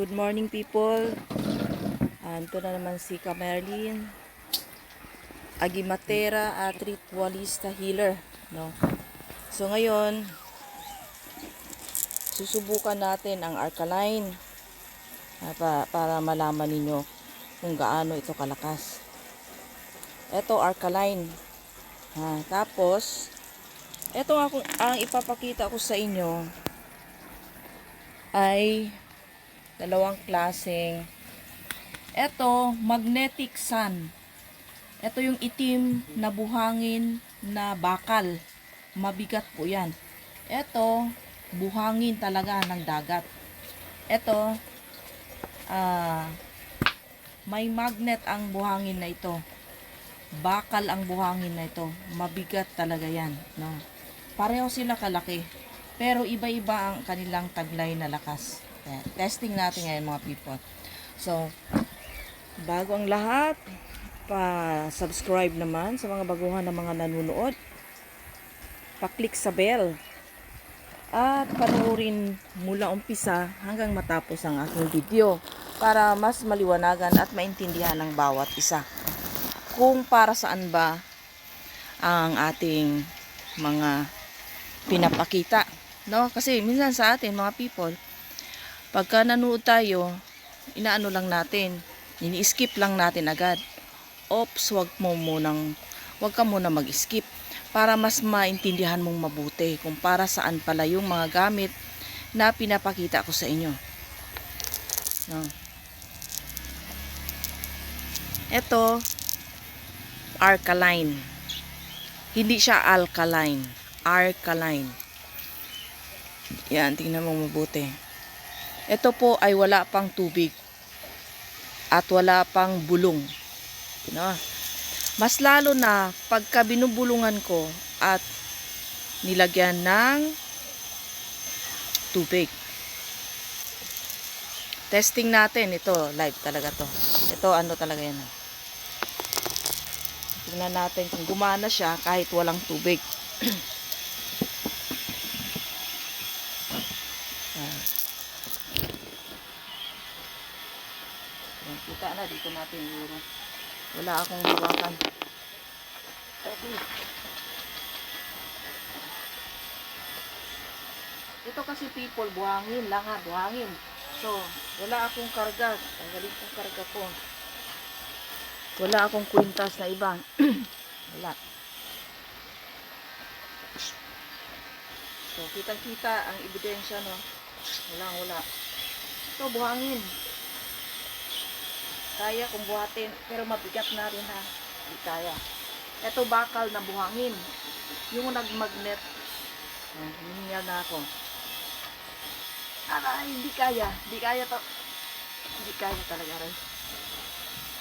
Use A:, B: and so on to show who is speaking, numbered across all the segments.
A: Good morning people. Anto na naman si Camerlin. Agimatera at ritualista healer, no? So ngayon, susubukan natin ang alkaline ah, para, para malaman ninyo kung gaano ito kalakas. Ito alkaline. Ha, tapos ito ang, ang ipapakita ko sa inyo ay Dalawang klaseng. Ito, magnetic sun. Ito yung itim na buhangin na bakal. Mabigat po yan. Ito, buhangin talaga ng dagat. Ito, uh, ah, may magnet ang buhangin na ito. Bakal ang buhangin na ito. Mabigat talaga yan. No? Pareho sila kalaki. Pero iba-iba ang kanilang taglay na lakas testing natin ngayon mga people. So, bago ang lahat, pa-subscribe naman sa mga baguhan ng mga nanonood. Pa-click sa bell. At panoorin mula umpisa hanggang matapos ang aking video para mas maliwanagan at maintindihan ng bawat isa. Kung para saan ba ang ating mga pinapakita. No? Kasi minsan sa atin mga people, Pagka nanood tayo, inaano lang natin, ini-skip lang natin agad. Ops, wag mo munang, wag ka muna mag-skip para mas maintindihan mong mabuti kung para saan pala yung mga gamit na pinapakita ko sa inyo. No. Ito, alkaline. Hindi siya alkaline, alkaline. Yan, tingnan mo mabuti. Ito po ay wala pang tubig at wala pang bulong. You Mas lalo na pagka binubulungan ko at nilagyan ng tubig. Testing natin. Ito, live talaga to. Ito, ano talaga yan. Tingnan natin kung gumana siya kahit walang tubig. dito natin euro. Wala akong hawakan. Ito kasi people, buhangin lang ha, buhangin. So, wala akong karga. Ang Tanggalin kong karga ko. Wala akong kwintas na iba. wala. So, kita kita ang ebidensya, no? Wala, wala. Ito, buhangin. Kaya kung buhatin, pero mabigat na rin ha. Hindi kaya. eto bakal na buhangin. Yung nagmagnet. Hmm, Hinihingal na ako. Aray, hindi kaya. Hindi kaya to. Hindi kaya talaga rin.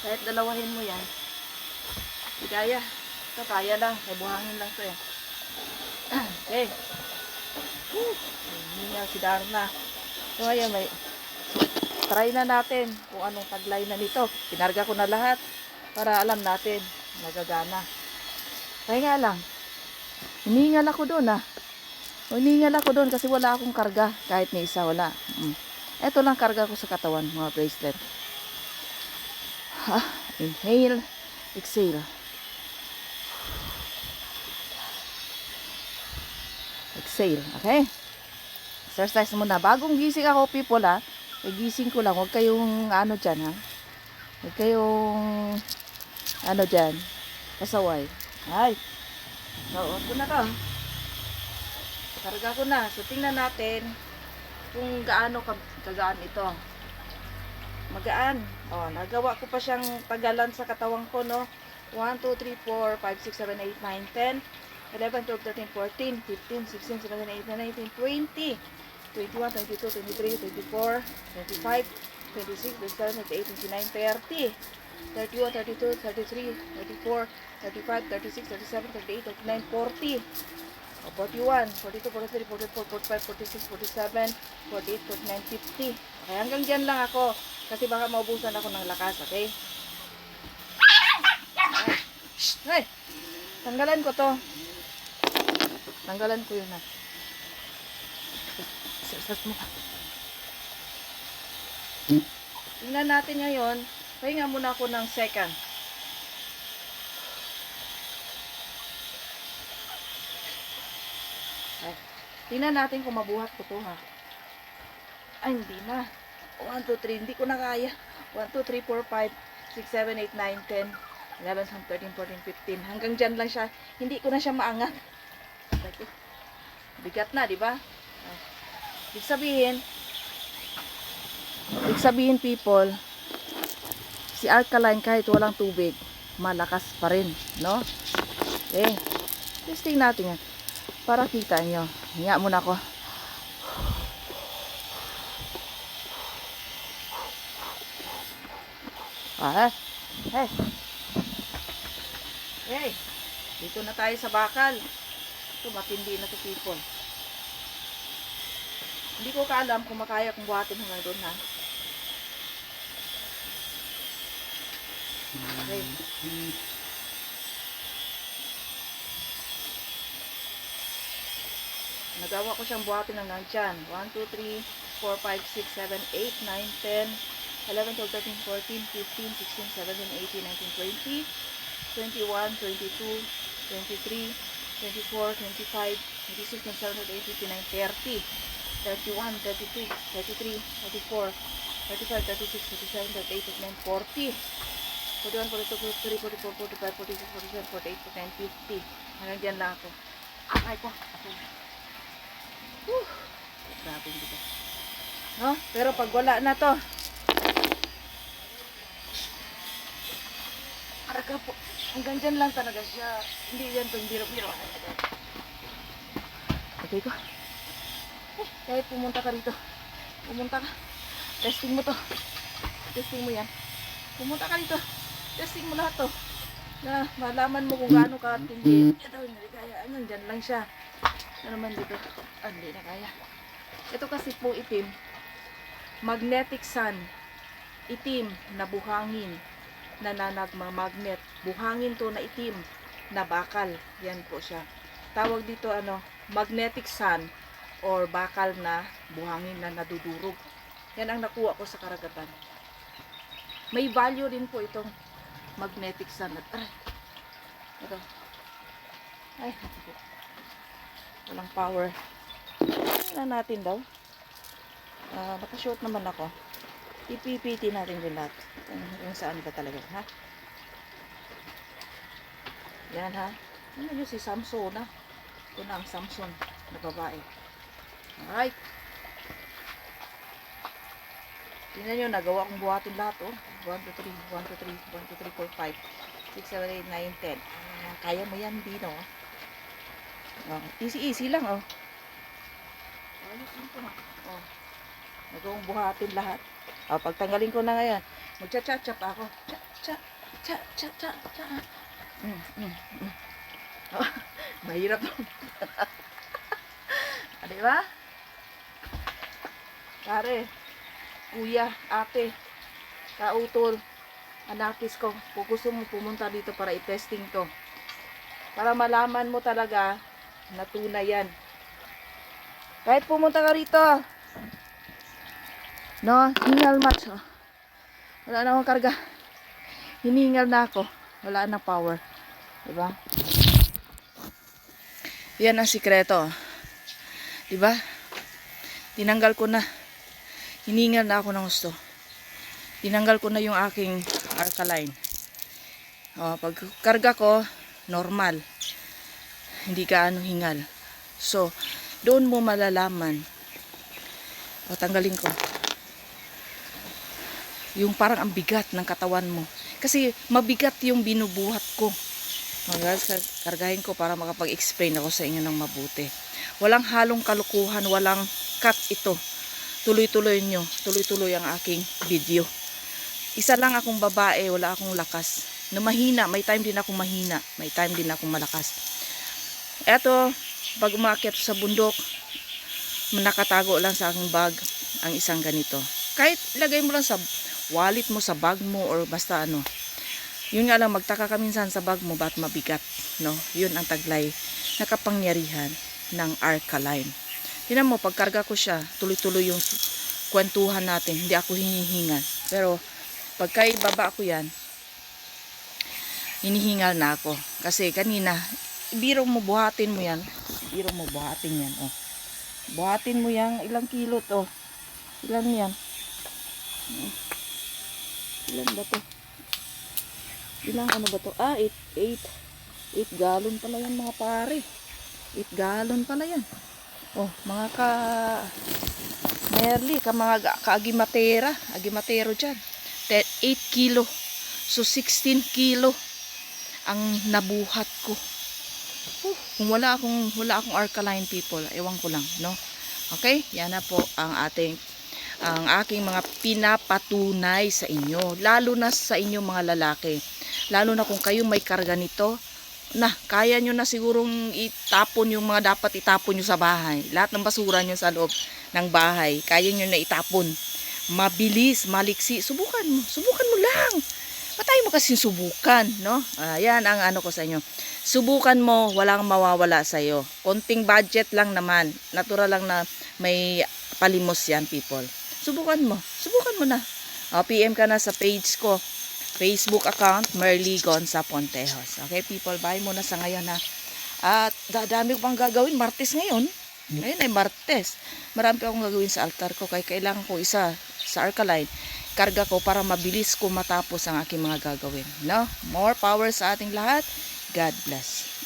A: Kahit dalawahin mo yan. Hindi kaya. Ito kaya lang. May buhangin lang to eh. okay. Eh. Hinihingal si Darna. So ayan, may try na natin kung anong taglay na nito. Kinarga ko na lahat para alam natin nagagana. Kaya nga lang, hiningal ako doon ah. Hiningal ako doon kasi wala akong karga. Kahit ni isa wala. Ito hmm. lang karga ko sa katawan, mga bracelet. Ha, ah, inhale, exhale. Exhale, okay? Exercise muna. Bagong gising ako, people ha. Ah. Nagising ko lang. Huwag kayong ano dyan ha. Huwag kayong ano dyan. Pasaway. Ay. Nauot ko na ka. Karga ko na. So tingnan natin kung gaano kagaan ito. Magaan. O, oh, nagawa ko pa siyang tagalan sa katawan ko, no? 1, 2, 3, 4, 5, 6, 7, 8, 9, 10, 11, 12, 13, 14, 15, 16, 17, 18, 19, 20. 21, 22, 23, 24, 25, 26, 27, 28, 29, 30, 31, 32, 33, 34, 35, 36, 37, 38, 39, 40, 41, 42, 43, 44, 45, 46, 47, 48, 49, 50. Okay, hanggang dyan lang ako kasi baka maubusan ako ng lakas, okay? Ay, tanggalan ko to. Tanggalan ko yun na. Ah. Sasas mo. Hmm? Tingnan natin ngayon. Pahinga muna ako ng second. Ay, tingnan natin kung mabuhat ko to ha. Ay, hindi na. 1, 2, 3. Hindi ko na kaya. 1, 2, 3, 4, 5, 6, 7, 8, 9, 10, 11, 12, 13, 14, 15. Hanggang dyan lang siya. Hindi ko na siya maangat. Bigat na, di ba? Ibig sabihin, ibig sabihin people, si alkaline kahit walang tubig, malakas pa rin, no? Okay. Eh, Testing natin yan. Para kita nyo. Hinga muna ako. Ah, eh. hey. Hey. Dito na tayo sa bakal. Ito, matindi na to people. Hindi ko alam kung makaya kong buhatin hanggang doon ha. Okay. Nagawa ko siyang buhatin hanggang dyan. 1, 2, 3, 4, 5, 6, 7, 8, 9, 10, 11, 12, 13, 14, 15, 16, 17, 18, 19, 20, 21, 22, 23, 24, 25, 26, 27, 28, 29, 30. 31, 32, 33, 34, 35, 36, 37, 38, 39, 40. 41, 42, 43, 44, 45, 46, 47, 48, 49, 50. Hanggang dyan lang ako. Ay ko. Whew. Grabe yung No? Pero pag wala na to. Araga po. Hanggang dyan lang talaga siya. Hindi yan itong biro-biro. Okay ko. Kahit pumunta ka rito. Pumunta ka. Testing mo to. Testing mo yan. Pumunta ka rito. Testing mo lahat to. Na malaman mo kung gaano ka hindi. Ito, hindi kaya. Ano, lang siya. Ano naman dito? Ah, hindi na kaya. Ito kasi po itim. Magnetic sun. Itim na buhangin na nananagmamagnet. Buhangin to na itim na bakal. Yan po siya. Tawag dito ano, magnetic sun or bakal na buhangin na nadudurog. Yan ang nakuha ko sa karagatan. May value rin po itong magnetic sand. Aray. Ito. Ay, po. Walang power. Tingnan natin daw. Uh, ah, nakashort naman ako. Ipipiti natin yung lahat. Kung, kung saan ba talaga, ha? Yan, ha? Ano yun si Samson, ha? Ito na ang Samson na babae. Ay! Tingnan nyo, nagawa kong buhatin lahat, oh. 1, 2, 3, 1, 2, 3, 1, 2, 3, 4, 5, 6, 7, 8, 9, 10. Ah, kaya mo yan, Dino. Oh, oh easy, easy lang, oh. Oh. Nagawang buhatin lahat. Oh, pagtanggalin ko na ngayon. Magcha-cha-cha pa ako. Cha-cha-cha-cha-cha. Mm, mm, mm. Oh, mahirap 'to. ba? pare, kuya, ate, kautol, anakis ko, kung gusto mo pumunta dito para i-testing to. Para malaman mo talaga na tunay yan. Kahit pumunta ka rito, no, hingal match, oh. wala na akong karga. Hiningal na ako, wala na power. Diba? Yan ang sikreto. Diba? Tinanggal ko na hiningal na ako ng gusto. Tinanggal ko na yung aking alkaline. O, pag karga ko, normal. Hindi ka ano hingal. So, doon mo malalaman. O, tanggalin ko. Yung parang ang bigat ng katawan mo. Kasi mabigat yung binubuhat ko. Hanggang kargahin ko para makapag-explain ako sa inyo ng mabuti. Walang halong kalukuhan, walang cut ito tuloy-tuloy nyo, tuloy-tuloy ang aking video. Isa lang akong babae, wala akong lakas. No, mahina, may time din akong mahina, may time din akong malakas. Eto, pag umakyat sa bundok, nakatago lang sa aking bag ang isang ganito. Kahit lagay mo lang sa wallet mo, sa bag mo, or basta ano. Yun nga lang, magtaka ka minsan sa bag mo, ba't mabigat, no? Yun ang taglay na kapangyarihan ng alkaline. Tinan mo, pagkarga ko siya, tuloy-tuloy yung kwentuhan natin. Hindi ako hinihingal. Pero, pagka ibaba ko yan, hinihingal na ako. Kasi kanina, biro mo, buhatin mo yan. Biro mo, buhatin yan. Oh. Buhatin mo yan. Ilang kilo to? Ilan yan? Ilan ba to? Ilan ano ba to? Ah, 8. 8 galon pala yan mga pare. 8 galon pala yan. Oh, mga ka merli ka mga kaagimatera, agimatero diyan. 8 kilo. So 16 kilo ang nabuhat ko. Uh, kung wala akong wala akong alkaline people, ewan ko lang, no. Okay? Yan na po ang ating ang aking mga pinapatunay sa inyo, lalo na sa inyo mga lalaki. Lalo na kung kayo may karga nito, na kaya nyo na sigurong itapon yung mga dapat itapon nyo sa bahay. Lahat ng basura nyo sa loob ng bahay, kaya nyo na itapon. Mabilis, maliksi, subukan mo, subukan mo lang. Patay mo kasi subukan, no? Ayan ang ano ko sa inyo. Subukan mo, walang mawawala sa iyo. Konting budget lang naman. Natural lang na may palimos yan, people. Subukan mo. Subukan mo na. O, PM ka na sa page ko. Facebook account, Merly Gonza Pontejos. Okay, people, bye muna sa ngayon na at dadami ko pang gagawin. Martes ngayon. Ngayon ay Martes. Marami pa akong gagawin sa altar ko. Kaya kailangan ko isa sa Arcaline. Karga ko para mabilis ko matapos ang aking mga gagawin. No? More power sa ating lahat. God bless.